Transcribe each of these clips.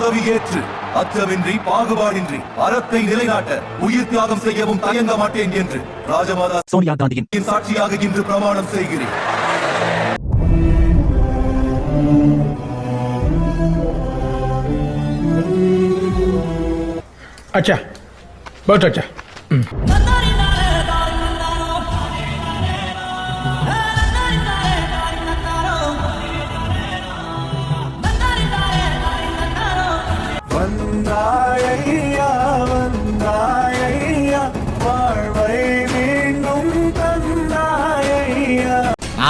வந்துட்டாயா அதி வந்துட்டா வந்துட்டா வந்துட்டாயா ராகுல் காந்தி ஆகிய நான் பதவியேற்று அச்சமின்றி பாகுபாடின்றி அறத்தை நிலைநாட்ட உயிர் தியாகம் செய்யவும் தயங்க மாட்டேன் என்று ராஜமாதா சோனியா காந்தியின் சாட்சியாக இன்று பிரமாணம் செய்கிறேன் अच्छा बहुत अच्छा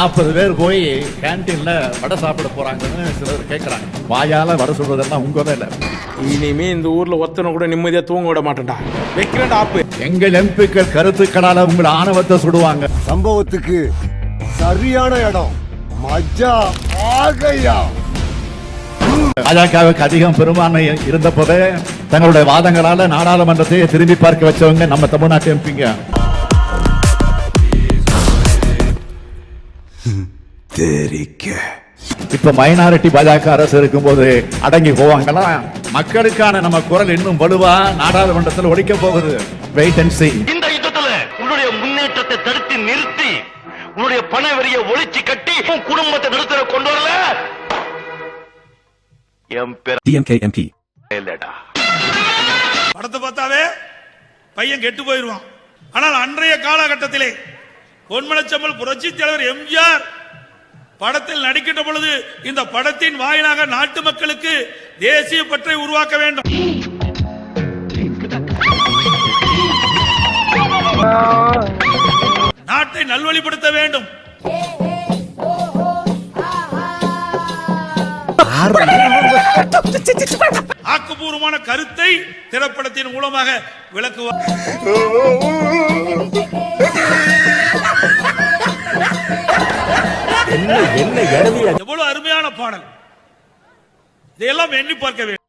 நாற்பது பேர் போய் கேன்டீன்ல வடை சாப்பிட போறாங்கன்னு சிலர் கேட்கறாங்க வாயால வடை சொல்றதெல்லாம் உங்க வேலை இனிமே இந்த ஊர்ல ஒத்தனை கூட நிம்மதியா தூங்க விட மாட்டேன்டா. வைக்கிறேன்டா ஆப்பு. எங்கள் எம்பிக்கள் கருத்துக்களால உங்களை ஆணவத்தை சுடுவாங்க. சம்பவத்துக்கு சரியான இடம். மஜா ஆகையா. பாஜகவுக்கு அதிகம் பெரும்பான்மை இருந்த போதே தங்களுடைய வாதங்களால நாடாளுமன்றத்தை திரும்பி பார்க்க வச்சவங்க நம்ம தமிழ்நாட்டு எம்பிங்க. தெரிக்க. இப்ப மைனாரிட்டி பாஜக அரசு இருக்கும்போது அடங்கி போவாங்களா? மக்களுக்கான நம்ம குரல் இன்னும் வலுவா நாடாளுமன்றத்தில் ஒழிக்க போகுது. Wait and see. இந்த யுத்தத்துல உன்னுடைய முன்னேற்றத்தை தடுத்து நிறுத்தி உன்னுடைய பண வரிய ஒழிச்சு கட்டி உன் குடும்பத்தை நிறுத்தல கொண்டு வரல? என் பேர் டிஎம்கே எம்பி இல்லடா படத்தை பார்த்தாவே பையன் கெட்டு போயிடுவான் ஆனால் அன்றைய காலகட்டத்திலே பொன்மனச்சம்பல் புரட்சி தலைவர் எம்ஜிஆர் படத்தில் நடிக்கின்ற பொழுது இந்த படத்தின் வாயிலாக நாட்டு மக்களுக்கு தேசிய பற்றை உருவாக்க வேண்டும். நாட்டை நல்வழிப்படுத்த வேண்டும். ஆக்கப்பூர்வமான கருத்தை திரைப்படத்தின் மூலமாக விளக்குவார். எவ்வளவு அருமையான பாடல். இதையெல்லாம் எண்ணி பார்க்க வேண்டும்.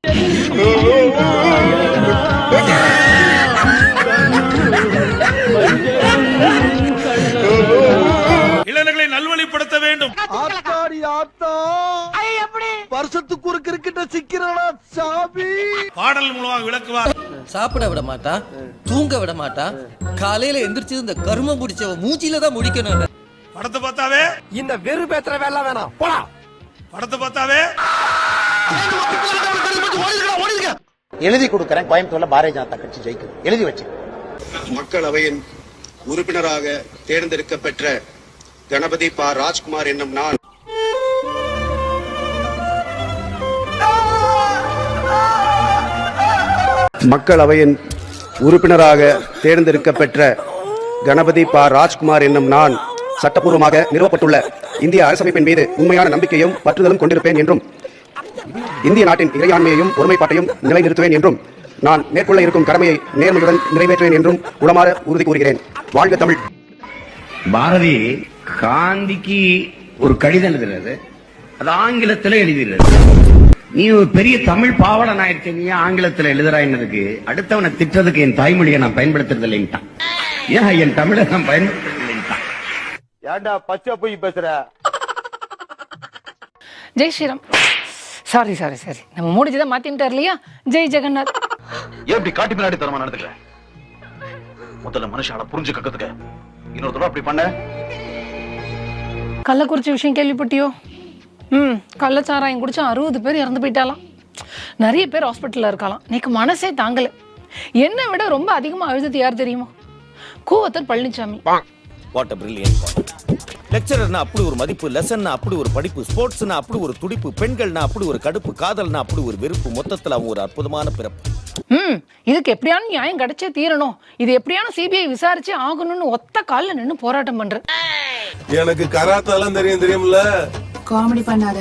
இளைஞர்களை நல்வழிப்படுத்த வேண்டும். ஆத்தாடி ஆத்தா. வருஷத்துக்கு ஒரு கிரிக்கெட்ட சிக்கிறடா சாமி பாடல் மூலமாக விளக்குவார். சாப்பிட விட மாட்டா தூங்க விட மாட்டா காலையில எந்திரிச்சு இந்த கருமம் பிடிச்சவ மூச்சில தான் முடிக்கணும் படத்தை பார்த்தாவே? இந்த வெறு பேத்துற வேலை வேணாம். போடா. படத்தை பார்த்தாவே? எழுதி கொடுக்கறேன். கோயம்புத்தூர்ல பாரதிய ஜனதா கட்சி ஜெயிக்கும் எழுதி வச்சு. மக்களவையின் உறுப்பினராக தேர்ந்தெடுக்கப்பெற்ற கணபதி பா ராஜ்குமார் என்னும் நான் மக்களவையின் உறுப்பினராக தேர்ந்தெடுக்கப்பெற்ற கணபதி பா ராஜ்குமார் என்னும் நான் சட்டப்பூர்வமாக நிறுவப்பட்டுள்ள இந்திய அரசமைப்பின் மீது உண்மையான நம்பிக்கையும் பற்றுதலும் கொண்டிருப்பேன் என்றும் இந்திய நாட்டின் இறையாண்மையையும் ஒருமைப்பாட்டையும் நிலைநிறுத்துவேன் என்றும் நான் மேற்கொள்ள இருக்கும் கடமையை நேர்மையுடன் நிறைவேற்றுவேன் என்றும் உளமாற உறுதி கூறுகிறேன். வாழ்க தமிழ். பாரதி காந்திக்கு ஒரு கடிதம் எழுதுறது. அது ஆங்கிலத்துல எழுதுகிறது. நீ ஒரு பெரிய தமிழ் பாவலன் ஆயிடுச்சு நீ ஆங்கிலத்துல எழுதுறாயினதுக்கு அடுத்தவனை திட்டதுக்கு என் தாய்மொழியை நான் பயன்படுத்துறது இல்லைன்ட்டான் ஏன் என் தமிழை நான் பயன்படுத்த ஏன்டா பச்சை போய் பேசுற? Jai Shri Ram. Sorry sorry sorry நம்ம மோடிஜி தான் மாத்தின்ட்டார் இல்லையா? ஜெய் ஜெகநாத். ஏன் இப்படி காட்டி பின்னாடி தரமா நடந்துக்கிற? முதல்ல மனுஷால புரிஞ்சு கக்கத்துக்க இன்னொரு தடவை அப்படி பண்ண. கள்ளக்குறிச்சி விஷயம் கேள்விப்பட்டியோ? ம் கள்ளச்சாராயம் குடிச்சு அறுபது பேர் இறந்து போயிட்டாலாம். நிறைய பேர் ஹாஸ்பிட்டலில் இருக்கலாம். எனக்கு மனசே தாங்கலை. என்னை விட ரொம்ப அதிகமாக அழுதது யார் தெரியுமா? கூவத்தர் பழனிசாமி வாட் அ பிரில்லியன்ட் லெக்சரர்னா அப்படி ஒரு மதிப்பு லெசன்னா அப்படி ஒரு படிப்பு ஸ்போர்ட்ஸ்னா அப்படி ஒரு துடிப்பு பெண்கள்னா அப்படி ஒரு கடுப்பு காதல்னா அப்படி ஒரு வெறுப்பு மொத்தத்துல அவன் ஒரு அற்புதமான பிறப்பு. ம் இதுக்கு எப்படியான நியாயம் கிடைச்சே தீரணும். இது எப்படியான சிபிஐ விசாரிச்சே ஆகணும்னு ஒத்த காலில் நின்று போராட்டம் பண்றேன் எனக்கு கராத்தெல்லாம் தெரியும் தெரியும்ல காமெடி பண்ணாத.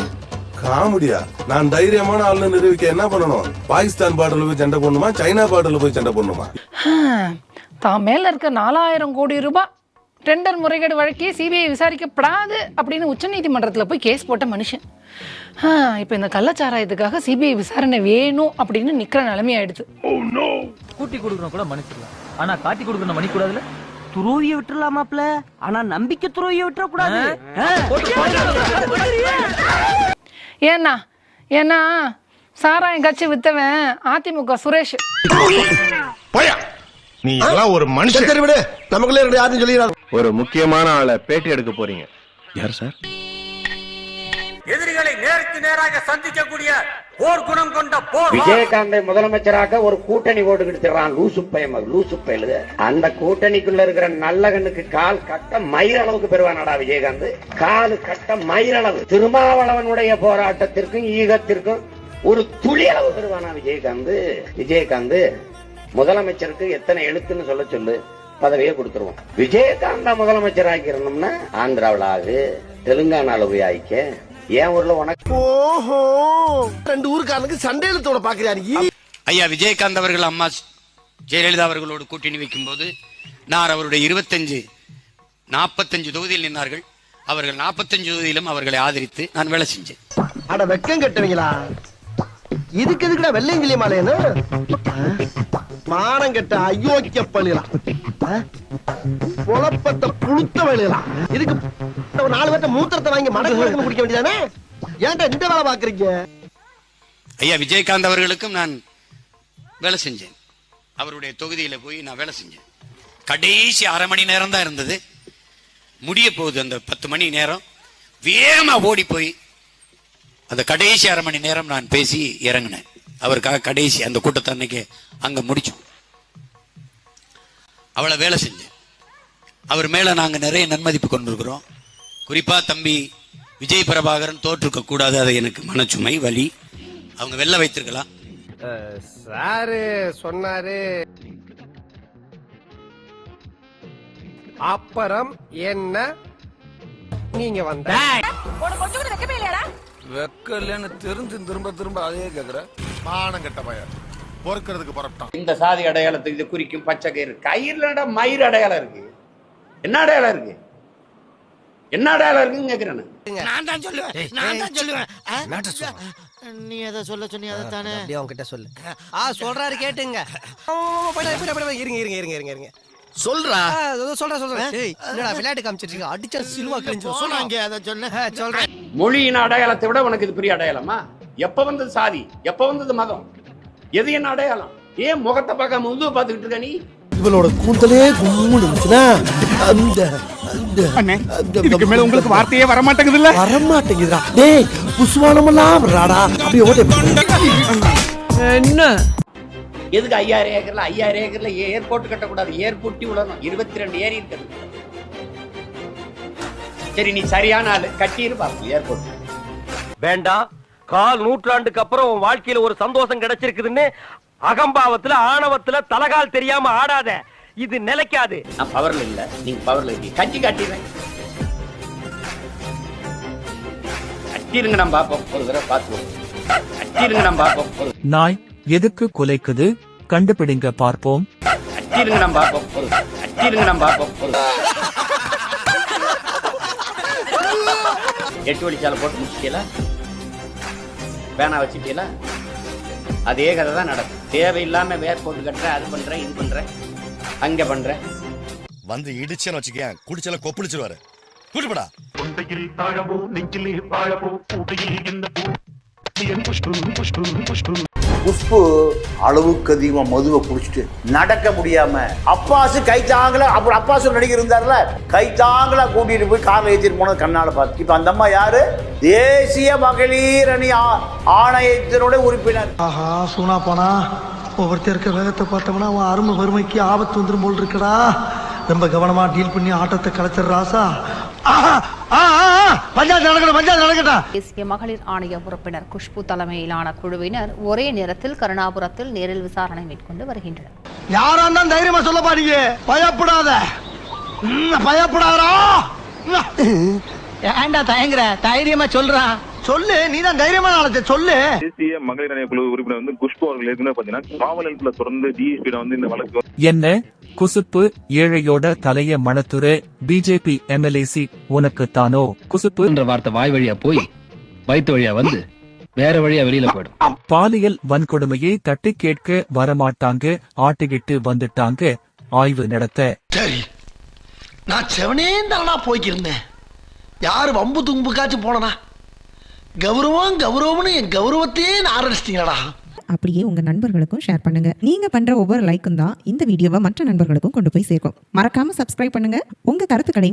காமெடியா நான் தைரியமான ஆளுன்னு நிரூபிக்க என்ன பண்ணணும்? பாகிஸ்தான் பார்டர்ல போய் சண்டை போடணுமா? சைனா பார்டர்ல போய் சண்டை போடணுமா? தான் மேல இருக்க நாலாயிரம் கோடி ரூபாய் டெண்டர் முறைகேடு வழக்கே சிபிஐ விசாரிக்கப்படாது அப்படின்னு உச்சநீதிமன்றத்தில் போய் கேஸ் போட்ட மனுஷன். இப்போ இந்த கள்ளச்சாராயத்துக்காக சிபிஐ விசாரணை வேணும் அப்படின்னு நிற்கிற நிலைமை ஆயிடுது கூட்டி கொடுக்கணும் கூட மன்னிச்சிடலாம். ஆனா காட்டி கொடுக்கணும் மன்னிக்க கூடாதுல துரோகிய விட்டுறலாமாப்ல? ஆனா நம்பிக்கை துரோகிய விட்டுற கூடாது ஏன்னா ஏன்னா சாராயம் கட்சி வித்தவன் அதிமுக சுரேஷ். நீ எல்லாம் ஒரு மனுஷன். சரி விடு. நமக்குள்ளே ரெண்டு யாரும் சொல்லிடுறாங்க ஒரு முக்கியமான ஆளை பேட்டி எடுக்க போறீங்க. யார் சார்? எதிரிகளை நேருக்கு நேராக சந்திக்கக்கூடிய போர் குணம் கொண்ட போர் விஜயகாந்தை முதலமைச்சராக ஒரு கூட்டணி போட்டுக்கிட்டு லூசு பையன் லூசு பயலுது அந்த கூட்டணிக்குள்ள இருக்கிற நல்ல கண்ணுக்கு கால் கட்ட மயிர் அளவுக்கு பெறுவானடா விஜயகாந்த். கால் கட்ட மயிர் அளவு. திருமாவளவனுடைய போராட்டத்திற்கும் ஈகத்திற்கும் ஒரு துளி அளவு பெறுவானா விஜயகாந்த்? விஜயகாந்த் முதலமைச்சருக்கு எத்தனை எழுத்துன்னு சொல்ல சொல்லு பதவியை கொடுத்துருவோம். விஜயகாந்தா முதலமைச்சர் ஆக்கிருந்தோம்னா ஆந்திராவில் ஆகு தெலுங்கானால போய் ஆயிக்க. ஏன் ஊர்ல உனக்கு? ஓஹோ ரெண்டு ஊருக்காரனுக்கு சண்டை எழுத்தோட பாக்குறியா நீ ஐயா விஜயகாந்த் அவர்கள் அம்மா ஜெயலலிதா அவர்களோடு கூட்டணி வைக்கும்போது நான் அவருடைய இருபத்தஞ்சு நாற்பத்தஞ்சு தொகுதியில் நின்றார்கள் அவர்கள் நாற்பத்தஞ்சு தொகுதியிலும் அவர்களை ஆதரித்து நான் வேலை செஞ்சேன். அட வெக்கம் கட்டுவீங்களா? இதுக்கு எதுக்குடா வெள்ளையங்கிலி மாலையன்னு மானம் கெட்ட அயோக்கிய பள்ளிலாம் குழப்பத்தை புழுத்த வழியலாம் இதுக்கு நாலு பேர்த்த மூத்திரத்தை வாங்கி மடக்கு குடிக்க வேண்டியதானே? ஏன்டா இந்த வேலை பாக்குறீங்க? ஐயா விஜயகாந்த் அவர்களுக்கும் நான் வேலை செஞ்சேன். அவருடைய தொகுதியில போய் நான் வேலை செஞ்சேன். கடைசி அரை மணி நேரம் தான் இருந்தது. முடிய போகுது அந்த பத்து மணி நேரம். வேகமா ஓடி போய் அந்த கடைசி அரை மணி நேரம் நான் பேசி இறங்கினேன். அவருக்காக கடைசி அந்த கூட்டத்தை அன்னைக்கு அங்க முடிச்சோம் அவளை வேலை செஞ்சேன். அவர் மேல நாங்க நிறைய நன்மதிப்பு கொண்டிருக்கிறோம். குறிப்பா தம்பி விஜய் பிரபாகரன் தோற்றுக்க கூடாது அது எனக்கு மனச்சுமை வலி. அவங்க வெளில வைத்திருக்கலாம். சாரு சொன்னாரு. அப்புறம் என்ன? நீங்க வந்த. வெக்கலன்னு தெரிஞ்சு திரும்ப திரும்ப அதையே கேக்குற. மானம் கெட்ட பையன் பொறுக்கிறதுக்கு புறப்பட்டான். இந்த சாதி அடையாளத்துக்கு இது குறிக்கும் பச்சை கயிறு. கயிறுலடா மயிர் அடையாளம் இருக்கு? என்ன அடையாளம் இருக்கு? என்ன அடையாளம் இருக்குன்னு கேக்குறேன் நான். நான் தான் சொல்லுவேன். நான் தான் சொல்லுவேன். நீ எதை சொல்ல சொன்னி அதை தானே அப்படியே அவன்கிட்ட சொல்லு. ஆ சொல்றாரு கேட்டுங்க. இருங்க இருங்க இருங்க இருங்க இருங்க. சொல்றா? சொல்றேன் சொல்றேன் என்னடா விளையாட்டு காமிச்சிட்டு இருக்க? அடிச்சா சிலுவா கிழிஞ்சு சொல்றாங்க அதை சொன்ன சொல்றேன் மொழியின் அடையாளத்தை விட உனக்கு இது பெரிய அடையாளமா? எப்ப வந்தது சாதி? எப்ப வந்தது மதம்? எது என்ன அடையாளம்? ஏன் முகத்தை பார்க்காம முதுவை பார்த்துக்கிட்டு இருக்க நீ? இவளோட கூந்தலே அந்த இதுக்கு மேல உங்களுக்கு வார்த்தையே வர மாட்டேங்குதுல்ல வர மாட்டேங்குதுடா டேய் புஷ்வானமெல்லாம் வர்றாடா. அப்படியே ஓட்டை என்ன? எதுக்கு ஐயாயிரம் ஏக்கர்ல? ஐயாயிரம் ஏக்கர்ல ஏர்போர்ட் கட்டக்கூடாது. ஏர்போர்ட்டி உலகம். இருபத்தி ரெண்டு ஏரி இருக்குது சரி நீ சரியான ஆளு. கட்டியிரு பாப்போம் ஏர்போர்ட். வேண்டாம் கால் நூற்றாண்டுக்கு அப்புறம் உன் வாழ்க்கையில ஒரு சந்தோஷம் கிடைச்சிருக்குதுன்னு அகம்பாவத்துல ஆணவத்துல தலகால் தெரியாம ஆடாத. இது நிலைக்காது. நான் பவர்ல இல்ல. நீங்க பவர்ல இருக்கீங்க. கட்டி காட்டிடுறேன். கட்டிருங்க நம்ம பாப்போம் ஒரு தடவை பார்த்துவோம் கட்டிருங்க நம்ம பாப்போம் ஒரு நாய் எதுக்கு குலைக்குது? கண்டுபிடிங்க பார்ப்போம். கட்டிருங்க நம்ம பாப்போம் ஒரு கட்டிருங்க நம்ம பாப்போம் ஒரு எட்டு வழிச்சாலை போட்டு முடிச்சிட்டீங்களா பேனா வச்சுட்டீங்களா அதே கதை தான் நடக்கும். தேவையில்லாம வேர் போட்டு கட்டுறேன் அது பண்றேன் இது பண்றேன் அங்க பண்றேன் வந்து இடிச்சேன்னு வச்சுக்கேன் குடிச்சல கொப்பளிச்சிருவாரு. கூட்டுப்படா உப்பு அளவுக்கு அதிகமா மதுவை குடிச்சிட்டு நடக்க முடியாம அப்பாசு கை தாங்கல அப்புறம் அப்பாசு நடிகர் இருந்தார்ல கை தாங்கல கூட்டிட்டு போய் கார்ல ஏற்றிட்டு போனது கண்ணால பார்த்து. இப்ப அந்த அம்மா யாரு? தேசிய மகளிர் அணி ஆணையத்தினுடைய உறுப்பினர். ஆஹா சூனா போனா ஒவ்வொருத்தர் இருக்க வேகத்தை பார்த்தோம்னா அவன் அருமை வறுமைக்கு ஆபத்து வந்துடும் போல் இருக்கடா. ரொம்ப கவனமா டீல் பண்ணி ஆட்டத்தை கலைச்சர் ராசா. தேசிய மகளிர் ஆணைய உறுப்பினர் குஷ்பு தலைமையிலான குழுவினர் ஒரே நேரத்தில் கருணாபுரத்தில் நேரில் விசாரணை மேற்கொண்டு வருகின்றனர். யாரா தைரியமா சொல்லப்பா நீங்க. பயப்படாத. ம், ஏன்டா தயங்குற? தைரியமா சொல்றான் சொல்லு நீ தான் தைரியமான ஆளத்தை சொல்லு. தேசிய மகளிர் ஆணைய குழு உறுப்பினர் வந்து குஷ்பு அவர்கள் ஏற்கனவே பாத்தீங்கன்னா காவல் நிலையத்துல தொடர்ந்து டிஎஸ்பி வந்து இந்த வழக்கு என்ன? குசுப்பு ஏழையோட தலைய மணத்துரு பிஜேபி எம்எல்ஏசி உனக்கு தானோ குசுப்பு. என்ற வார்த்தை வாய் வழியா போய் வயிற்று வழியா வந்து வேற வழியா வெளியில போயிடும். பாலியல் வன்கொடுமையை தட்டி கேட்க வரமாட்டாங்க ஆட்டிக்கிட்டு வந்துட்டாங்க ஆய்வு நடத்த. சரி நான் செவனே தானா போய்க்கிருந்தேன். யார் வம்பு தும்புக்காச்சும் போனனா? கௌரவம் கௌரவம்னு என் கௌரவத்தையே ஆரம்பிச்சிட்டீங்களா அப்படியே உங்க நண்பர்களுக்கும் ஷேர் பண்ணுங்க. நீங்க பண்ற ஒவ்வொரு லைக்கும் தான் இந்த வீடியோவை மற்ற நண்பர்களுக்கும் கொண்டு போய் சேர்க்கும். மறக்காம சப்ஸ்கிரைப் பண்ணுங்க. உங்க கருத்துக்களை